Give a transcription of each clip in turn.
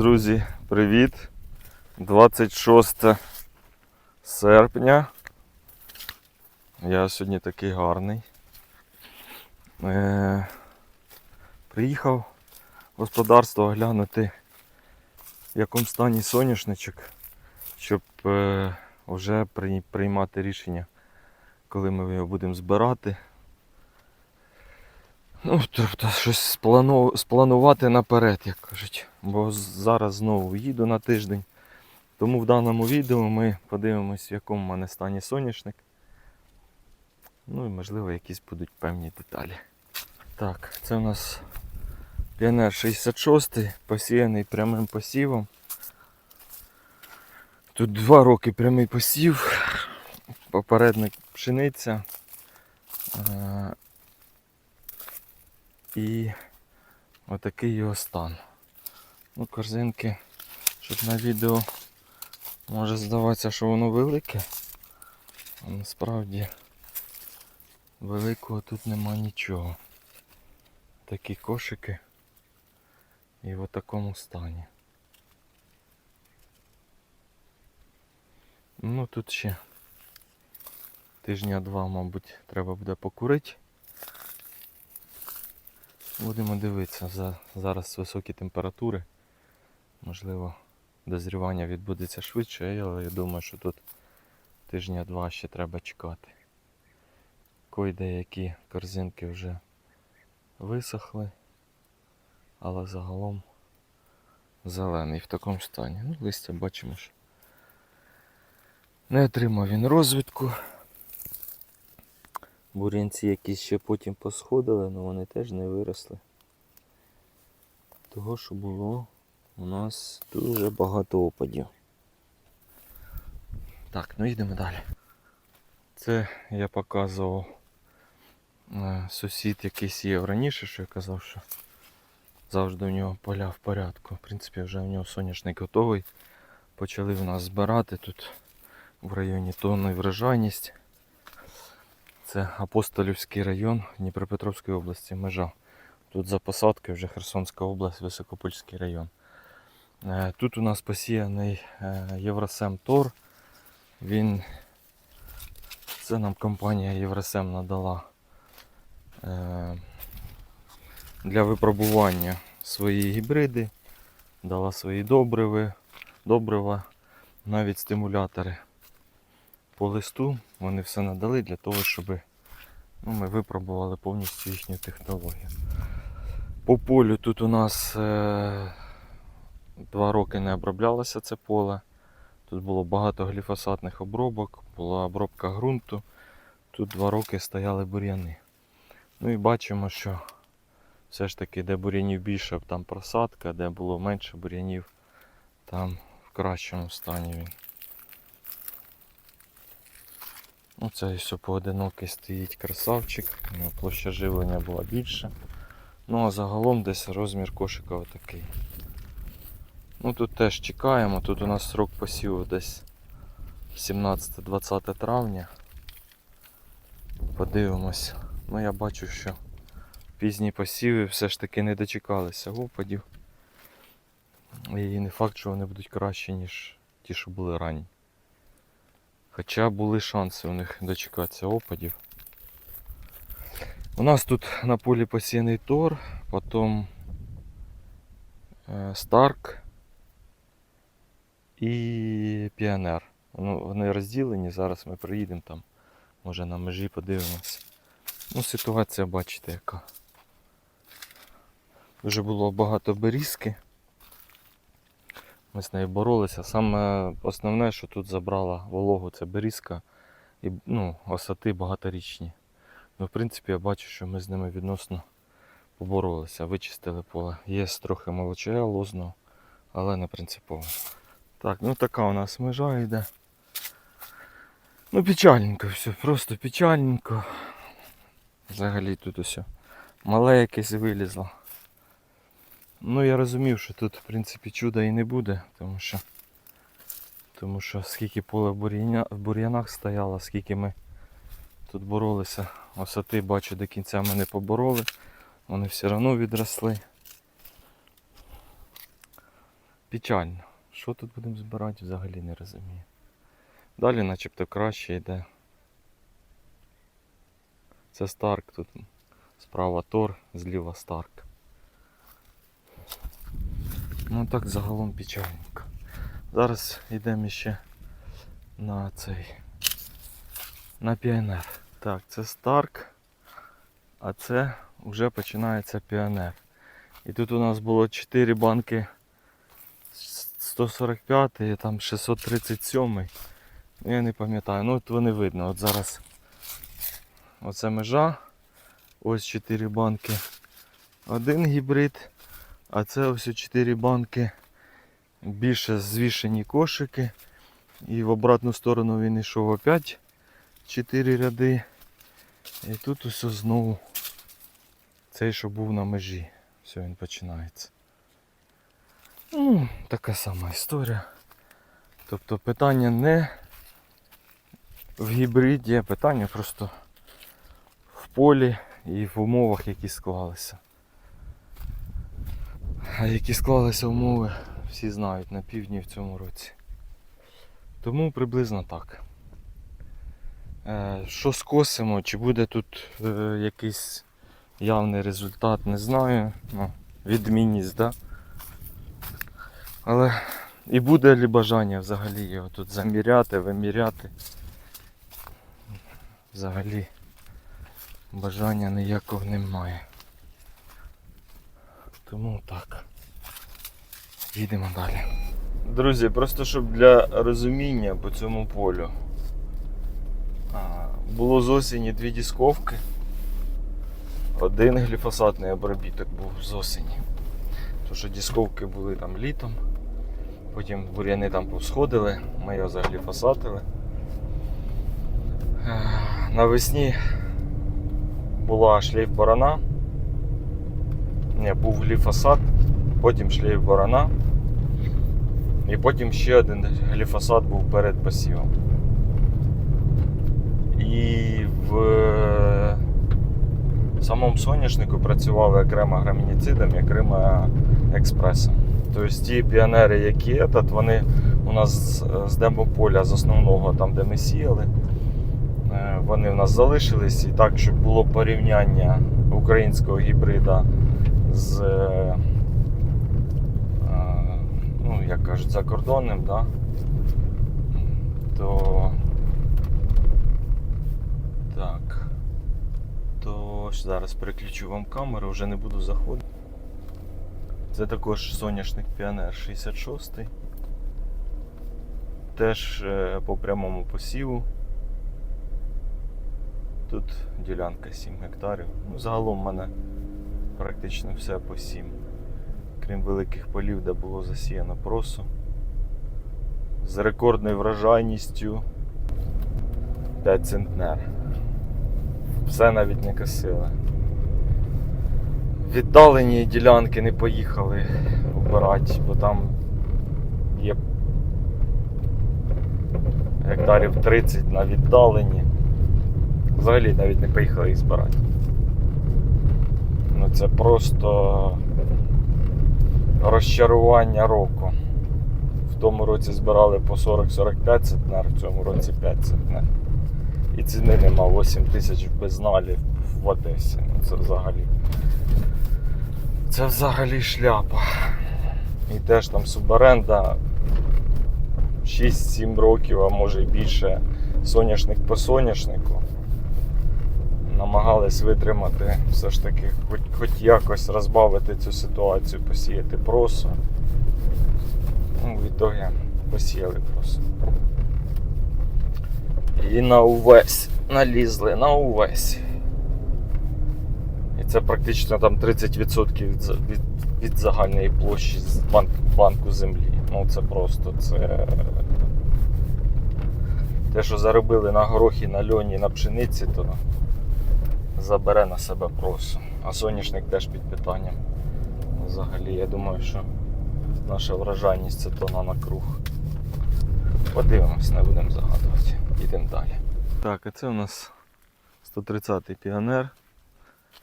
Друзі, привіт! 26 серпня. Я сьогодні такий гарний. Е, приїхав в господарство оглянути, в якому стані соняшничок, щоб е, вже приймати рішення, коли ми його будемо збирати. Ну, тобто щось сплану- спланувати наперед, як кажуть. Бо зараз знову їду на тиждень. Тому в даному відео ми подивимось, в якому в мене стані соняшник. Ну і можливо якісь будуть певні деталі. Так, це у нас Піонер 66, посіяний прямим посівом. Тут два роки прямий посів, попередник пшениця. І отакий його стан. Ну, корзинки, щоб на відео може здаватися, що воно велике. А насправді великого тут нема нічого. Такі кошики і в такому стані. Ну тут ще тижня два, мабуть, треба буде покурити. Будемо дивитися. За, зараз високі температури. Можливо, дозрівання відбудеться швидше, але я думаю, що тут тижня два ще треба чекати. Кой деякі корзинки вже висохли, але загалом зелений в такому стані. Ну, листя бачимо, що не отримав він розвитку. Бурянці якісь ще потім посходили, але вони теж не виросли. Того, що було у нас дуже багато опадів. Так, ну йдемо далі. Це я показував е, сусід, який сіяв раніше, що я казав, що завжди у нього поля в порядку. В принципі, вже у нього соняшник готовий. Почали в нас збирати тут в районі тонни врожайність. Це Апостолівський район Дніпропетровської області, межа. Тут за посадкою вже Херсонська область, Високопольський район. Е, Тут у нас посіяний е, Євросем Тор. Він це нам компанія Євросем надала е, для випробування свої гібриди, дала свої добриви, добрива, навіть стимулятори по листу. Вони все надали для того, щоб ну, ми випробували повністю їхню технологію. По полю тут у нас е, два роки не оброблялося це поле. Тут було багато гліфосатних обробок, була обробка ґрунту. Тут два роки стояли бур'яни. Ну і бачимо, що все ж таки, де бур'янів більше, там просадка, де було менше бур'янів, там в кращому стані він. Ну, це все поодинокий стоїть красавчик, площа живлення була більша. Ну а загалом десь розмір кошика отакий. Ну тут теж чекаємо, тут у нас срок посіву десь 17-20 травня. Подивимось. Ну я бачу, що пізні посіви все ж таки не дочекалися опадів. І не факт, що вони будуть кращі, ніж ті, що були ранні. Хоча були шанси у них дочекатися опадів. У нас тут на полі посіяний Тор, потім е, Старк і Піонер. Ну, вони розділені, зараз ми приїдемо там, може на межі подивимося. Ну, ситуація бачите яка. Дуже було багато берізки. Ми з нею боролися. Саме основне, що тут забрала вологу, це берізка і ну, осати багаторічні. Ну, в принципі, я бачу, що ми з ними відносно поборолися, вичистили поле. Є трохи молочая лозного, але не принципово. Так, ну така у нас межа йде. Ну, печальненько все, просто печальненько. Взагалі тут усе. Мале якесь вилізло. Ну я розумів, що тут в принципі чуда і не буде, тому що тому що скільки поле в в бур'янах стояло, скільки ми тут боролися. Осоти бачу до кінця ми не побороли. Вони все одно відросли. Печально. Що тут будемо збирати, взагалі не розумію. Далі начебто краще йде. Це Старк тут. Справа Тор, зліва Старк. Ну так загалом печальненько. Зараз йдемо ще на цей. На піонер. Так, це Старк, а це вже починається піонер. І тут у нас було 4 банки 145 і там 637. Ну, Я не пам'ятаю. Ну от вони видно. От зараз оце межа. Ось 4 банки. Один гібрид. А це ось 4 банки. Більше звішені кошики. І в обратну сторону він йшов опять 4 ряди. І тут ось знову цей, що був на межі. Все, він починається. Ну, така сама історія. Тобто питання не в гібриді, а питання просто в полі і в умовах, які склалися. А які склалися умови, всі знають на півдні в цьому році. Тому приблизно так. Е, Що скосимо, чи буде тут е, якийсь явний результат, не знаю. Ну, відмінність, да? Але і буде ли бажання взагалі його тут заміряти, виміряти. Взагалі бажання ніякого немає. Тому так. Їдемо далі. Друзі, просто щоб для розуміння по цьому полю. Було з осені дві дісковки. Один гліфосатний обробіток був з осені. Тому що дісковки були там літом. Потім бур'яни там повсходили, ми його загліфосатили. Е, Навесні була шлейф барана. Не, був гліфосат, потім шлейф барана. І потім ще один гліфосат був перед посівом. І в самому соняшнику працювали окремо грамініцидом і окремо експресом. Тобто ті піонери, які этот, вони у нас з- демополя з основного, там де ми сіяли, е, вони в нас залишились. І так, щоб було порівняння українського гібрида з, як кажуть, закордонним, да? то так. То зараз переключу вам камеру, вже не буду заходити. Це також соняшник Піонер 66. Теж е, по прямому посіву. Тут ділянка 7 гектарів. Ну, загалом в мене практично все по 7. Крім великих полів, де було засіяно просо. З рекордною врожайністю 5 центнер. Все навіть не косили. Віддалені ділянки не поїхали обирати, бо там є гектарів 30 на віддалені. Взагалі навіть не поїхали їх збирати. Ну це просто розчарування року. В тому році збирали по 40-45 центнер, в цьому році 5 центнер. І ціни нема 8 тисяч в безналі в Одесі. Ну це взагалі. Це взагалі шляпа. І теж там суборенда 6-7 років, а може і більше соняшник по соняшнику. Намагались витримати все ж таки, хоч, хоч якось розбавити цю ситуацію, посіяти просо. Ну, в ітогі посіяли просо. І на увесь налізли, на увесь. І це практично там 30% від, від, від загальної площі з банк, банку землі. Ну це просто це. Те, що заробили на горохі, на льоні, на пшениці, то забере на себе просо. А соняшник теж під питанням. Взагалі, я думаю, що наша врожайність це тона на круг. Подивимось, не будемо загадувати. Йдемо далі. Так, а це у нас 130-й піонер.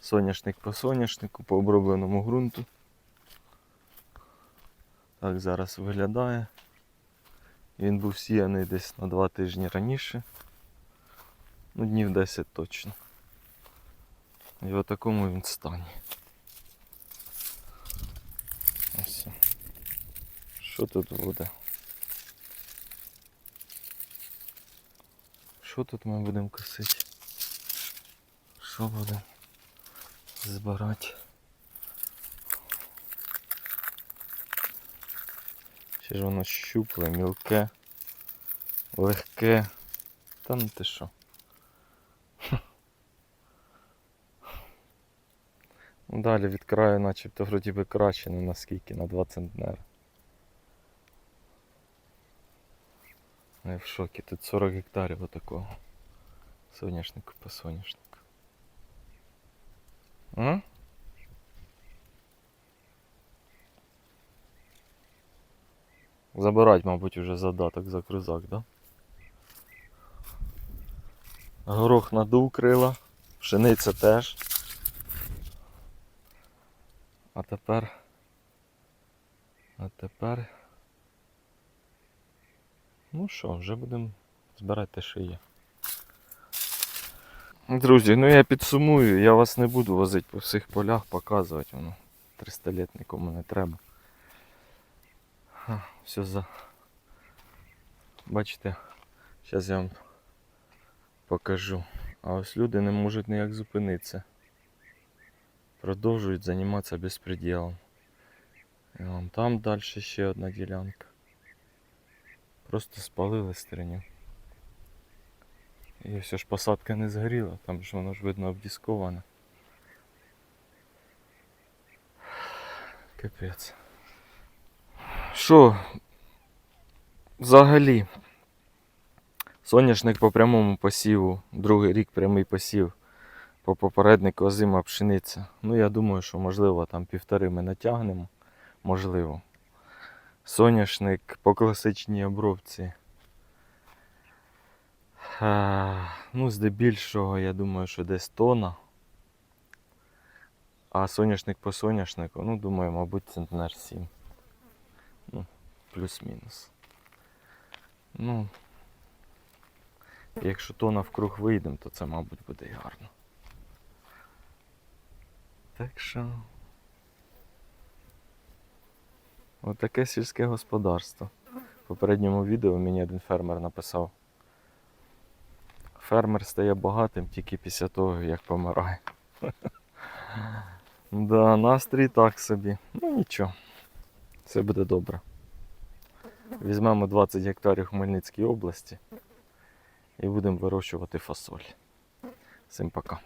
Соняшник по соняшнику, по обробленому ґрунту. Так зараз виглядає. Він був сіяний десь на два тижні раніше. Ну, днів 10 точно. І в такому він стані. Ось. Що тут буде? Що тут ми будемо косити? Що будемо збирати? Ще ж воно щупле, мілке, легке. Та ну ти що? Далі від краю начебто вроді би краще, не наскільки, на 2 центнери. Я в шокі, тут 40 гектарів отакого. Соняшнику по соняшнику. А? Забирать, мабуть, уже задаток за крузак, да? Горох надув крила, пшениця теж. А тепер. А тепер. Ну що, вже будемо збирати є. Друзі, ну я підсумую, я вас не буду возити по всіх полях, показувати воно. 300 літ нікому не треба. Все за. Бачите, зараз я вам покажу. А ось люди не можуть ніяк зупинитися. Продовжують займатися безпреділом. І вон там далі ще одна ділянка. Просто спалили стриню. І все ж посадка не згоріла, там ж воно ж видно обдісковане. Капець. Що? Взагалі. Соняшник по прямому посіву, другий рік прямий посів. По попереднику озима пшениця. Ну я думаю, що можливо там півтори ми натягнемо. Можливо. Соняшник по класичній обробці. А, ну, здебільшого, я думаю, що десь тона. А соняшник по соняшнику, ну, думаю, мабуть, центнер 7. Ну, плюс-мінус. Ну, якщо тона вкруг вийдемо, то це, мабуть, буде гарно. Так що. Отаке сільське господарство. В попередньому відео мені один фермер написав. Фермер стає багатим тільки після того, як помирає. Да, настрій так собі. Ну нічого. Все буде добре. Візьмемо 20 гектарів в Хмельницькій області і будемо вирощувати фасоль. Всім пока.